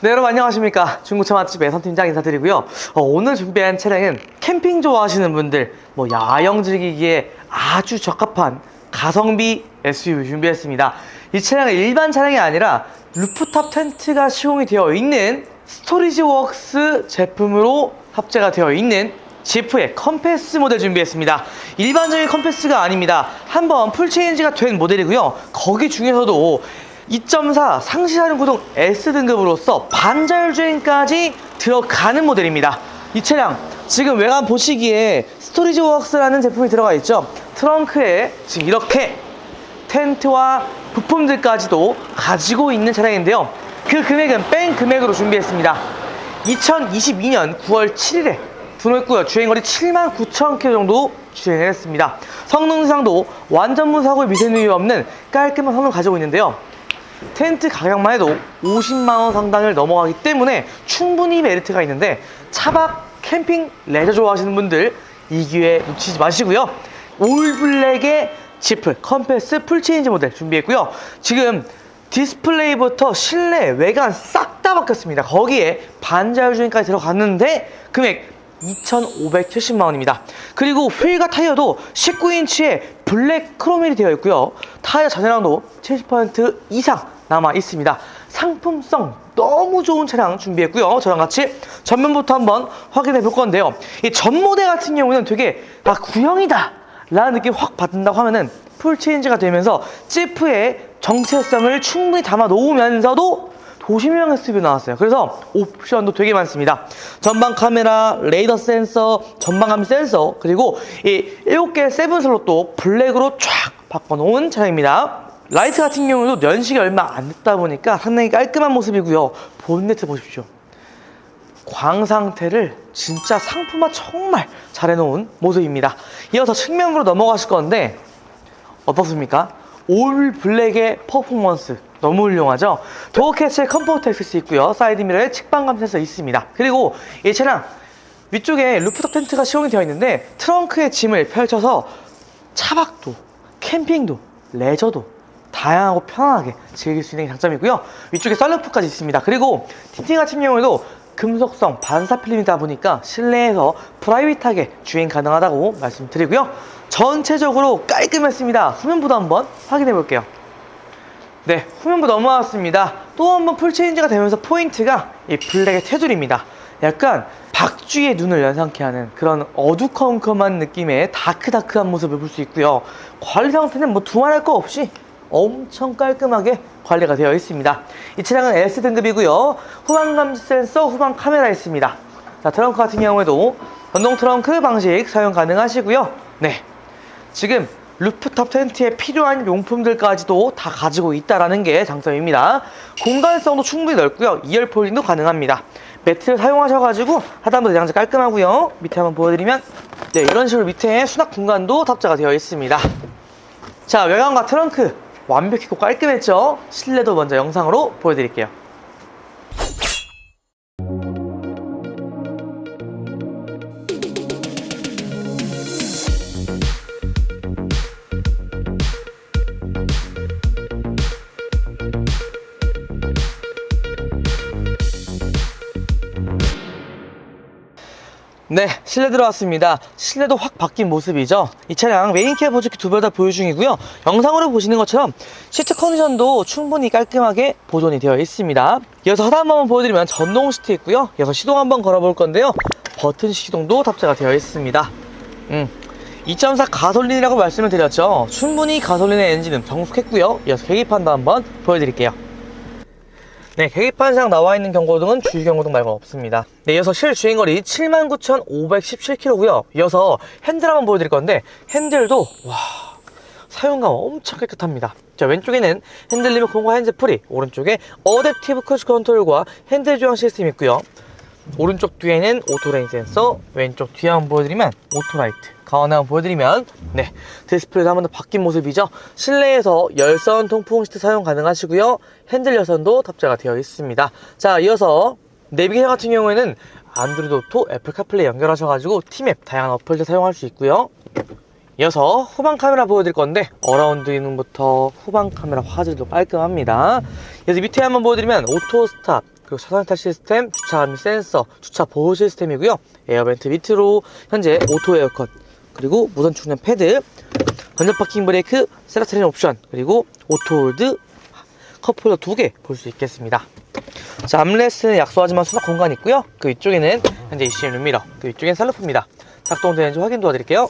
네, 여러분 안녕하십니까. 중고차 맛집의 선팀장 인사드리고요. 어, 오늘 준비한 차량은 캠핑 좋아하시는 분들, 뭐 야영 즐기기에 아주 적합한 가성비 SUV 준비했습니다. 이 차량은 일반 차량이 아니라 루프탑 텐트가 시공이 되어 있는 스토리지 웍스 제품으로 합재가 되어 있는 지프의 컴패스 모델 준비했습니다. 일반적인 컴패스가 아닙니다. 한번 풀체인지가 된 모델이고요. 거기 중에서도 2.4 상시사륜 구동 S등급으로서 반자율주행까지 들어가는 모델입니다. 이 차량 지금 외관 보시기에 스토리지 웍스라는 제품이 들어가 있죠. 트렁크에 지금 이렇게 텐트와 부품들까지도 가지고 있는 차량인데요. 그 금액은 뺀 금액으로 준비했습니다. 2022년 9월 7일에 들어있고요. 주행거리 7만 9천 킬로 정도 주행을 했습니다. 성능상도 완전 무 사고 미세누이 없는 깔끔한 성능을 가지고 있는데요. 텐트 가격만 해도 50만 원 상당을 넘어가기 때문에 충분히 메리트가 있는데 차박, 캠핑, 레저 좋아하시는 분들 이 기회 놓치지 마시고요. 올블랙의 지프 컴패스 풀체인지 모델 준비했고요. 지금 디스플레이부터 실내 외관 싹 다 바뀌었습니다. 거기에 반자율주행까지 들어갔는데 금액 2,570만 원입니다. 그리고 휠과 타이어도 19인치의 블랙 크로멜이 되어 있고요. 타이어 잔해량도 70% 이상 남아 있습니다. 상품성 너무 좋은 차량 준비했고요. 저랑 같이 전면부터 한번 확인해 볼 건데요. 이 전 모델 같은 경우는 되게 아 구형이다 라는 느낌 확 받는다고 하면은 풀 체인지가 되면서 지프의 정체성을 충분히 담아 놓으면서도 도심형 SUV 나왔어요. 그래서 옵션도 되게 많습니다. 전방 카메라, 레이더 센서, 전방 감지 센서, 그리고 이 7개 세븐 슬롯도 블랙으로 쫙 바꿔놓은 차량입니다. 라이트 같은 경우도 연식이 얼마 안 됐다 보니까 상당히 깔끔한 모습이고요. 본네트 보십시오. 광 상태를 진짜 상품화 정말 잘 해놓은 모습입니다. 이어서 측면으로 넘어가실 건데 어떻습니까? 올 블랙의 퍼포먼스 너무 훌륭하죠? 도어 캐치에 컴포트 액세스 있고요. 사이드 미러에 측방감 센서 있습니다. 그리고 이 차량 위쪽에 루프탑 텐트가 시공이 되어 있는데 트렁크에 짐을 펼쳐서 차박도, 캠핑도, 레저도 다양하고 편안하게 즐길 수 있는 게 장점이고요. 위쪽에 썰루프까지 있습니다. 그리고 같은 경우에도 금속성 반사 필름이다 보니까 실내에서 프라이빗하게 주행 가능하다고 말씀드리고요. 전체적으로 깔끔했습니다. 후면부도 한번 확인해 볼게요. 네, 후면부 넘어왔습니다. 또 한 번 풀체인지가 되면서 포인트가 이 블랙의 테두리입니다. 약간 박쥐의 눈을 연상케 하는 그런 어두컴컴한 느낌의 다크다크한 모습을 볼 수 있고요. 관리 상태는 뭐 두말할 거 없이 엄청 깔끔하게 관리가 되어 있습니다. 이 차량은 S등급이고요. 후방 감지 센서, 후방 카메라 있습니다. 자, 트렁크 같은 경우에도 전동 트렁크 방식 사용 가능하시고요. 네. 지금 루프탑 텐트에 필요한 용품들까지도 다 가지고 있다라는 게 장점입니다. 공간성도 충분히 넓고요. 2열 폴딩도 가능합니다. 매트를 사용하셔가지고 하단부 내장재 깔끔하고요. 밑에 한번 보여드리면 네, 이런 식으로 밑에 수납 공간도 탑재가 되어 있습니다. 자, 외관과 트렁크 완벽했고 깔끔했죠? 실내도 먼저 영상으로 보여드릴게요. 네, 실내 들어왔습니다. 실내도 확 바뀐 모습이죠. 이 차량 메인케어 보조기 두별다 보유 중이고요. 영상으로 보시는 것처럼 시트 컨디션도 충분히 깔끔하게 보존이 되어 있습니다. 이어서 하단 한번 보여드리면 전동 시트 있고요. 이어서 시동 한번 걸어볼 건데요. 버튼 시동도 탑재가 되어 있습니다. 음. 2.4 가솔린이라고 말씀을 드렸죠. 충분히 가솔린의 엔진은 정숙했고요. 이어서 계기판도 한번 보여드릴게요. 네, 계기판상 나와 있는 경고등은 주유 경고등 말고 없습니다. 네, 이어서 실 주행 거리 79,517km고요. 이어서 핸들 한번 보여드릴 건데 핸들도 와 사용감 엄청 깨끗합니다. 자, 왼쪽에는 핸들 리모컨과 핸즈 프리, 오른쪽에 어댑티브 크루즈 컨트롤과 핸들 조향 시스템이 있고요. 오른쪽 뒤에는 오토레인 센서, 왼쪽 뒤에 한번 보여드리면 오토라이트, 가운데 한번 보여드리면 네 디스플레이도 한번 더 바뀐 모습이죠. 실내에서 열선 통풍 시트 사용 가능하시고요. 핸들 열선도 탑재가 되어 있습니다. 자, 이어서 내비게이션 같은 경우에는 안드로이드 오토, 애플 카플레이 연결하셔가지고 티맵 다양한 어플들 사용할 수 있고요. 이어서 후방 카메라 보여드릴 건데 어라운드 기능부터 후방 카메라 화질도 깔끔합니다. 그래서 밑에 한번 보여드리면 오토 스탑, 그리고 차선 이탈 시스템, 주차 감지 센서, 주차 보호 시스템이고요. 에어벤트 밑으로 현재 오토 에어컨, 그리고 무선 충전 패드, 전자 파킹 브레이크, 세라트린 옵션, 그리고 오토 홀드, 컵홀더 두 개 볼 수 있겠습니다. 자, 암레스는 약소하지만 수납 공간이 있고요. 그 위쪽에는 현재 ECM 룸미러, 그 위쪽엔 셀러프입니다. 작동 되는지 확인 도와드릴게요.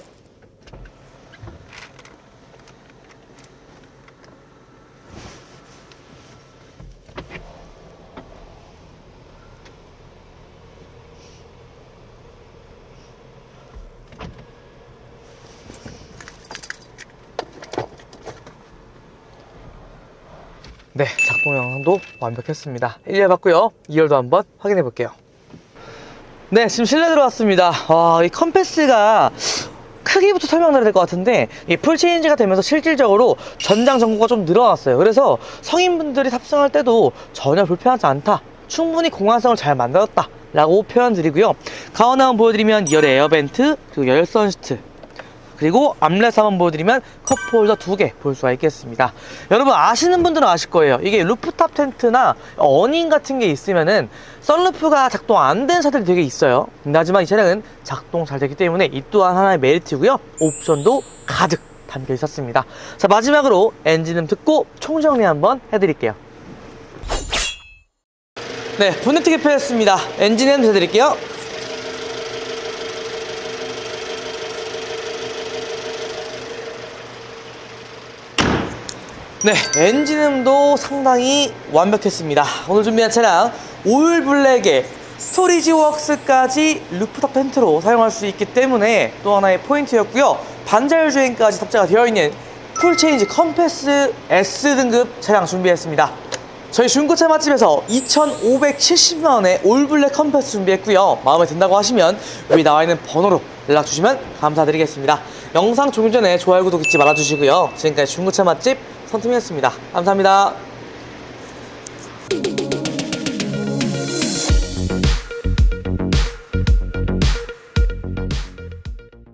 네, 작동 영상도 완벽했습니다. 1열 봤고요. 2열도 한번 확인해 볼게요. 네, 지금 실내 들어왔습니다. 와, 이 컴패스가 크기부터 설명드려야 될 것 같은데 이 풀체인지가 되면서 실질적으로 전장 전고가 좀 늘어났어요. 그래서 성인분들이 탑승할 때도 전혀 불편하지 않다. 충분히 공간성을 잘 만들었다. 라고 표현 드리고요. 가운데 한번 보여드리면 2열의 에어벤트, 그리고 열선 시트, 그리고 암레스 한번 보여드리면 컵홀더 두 개 볼 수가 있겠습니다. 여러분 아시는 분들은 아실 거예요. 이게 루프탑 텐트나 어닝 같은 게 있으면은 썬루프가 작동 안된 차들이 되게 있어요. 하지만 이 차량은 작동 잘 되기 때문에 이 또한 하나의 메리트고요. 옵션도 가득 담겨 있었습니다. 자 마지막으로 엔진음 듣고 총정리 한번 해드릴게요. 네, 본네트 개폐했습니다. 엔진음 해드릴게요. 네, 엔진음도 상당히 완벽했습니다. 오늘 준비한 차량 올 블랙의 스토리지 웍스까지 루프탑 텐트로 사용할 수 있기 때문에 또 하나의 포인트였고요. 반자율 주행까지 탑재가 되어 있는 풀체인지 컴패스 S 등급 차량 준비했습니다. 저희 중고차 맛집에서 2,570만 원의 올블랙 컴패스 준비했고요. 마음에 든다고 하시면 여기 나와 있는 번호로 연락 주시면 감사드리겠습니다. 영상 종료 전에 좋아요 구독 잊지 말아 주시고요. 지금까지 중고차 맛집 선팀이었습니다. 감사합니다.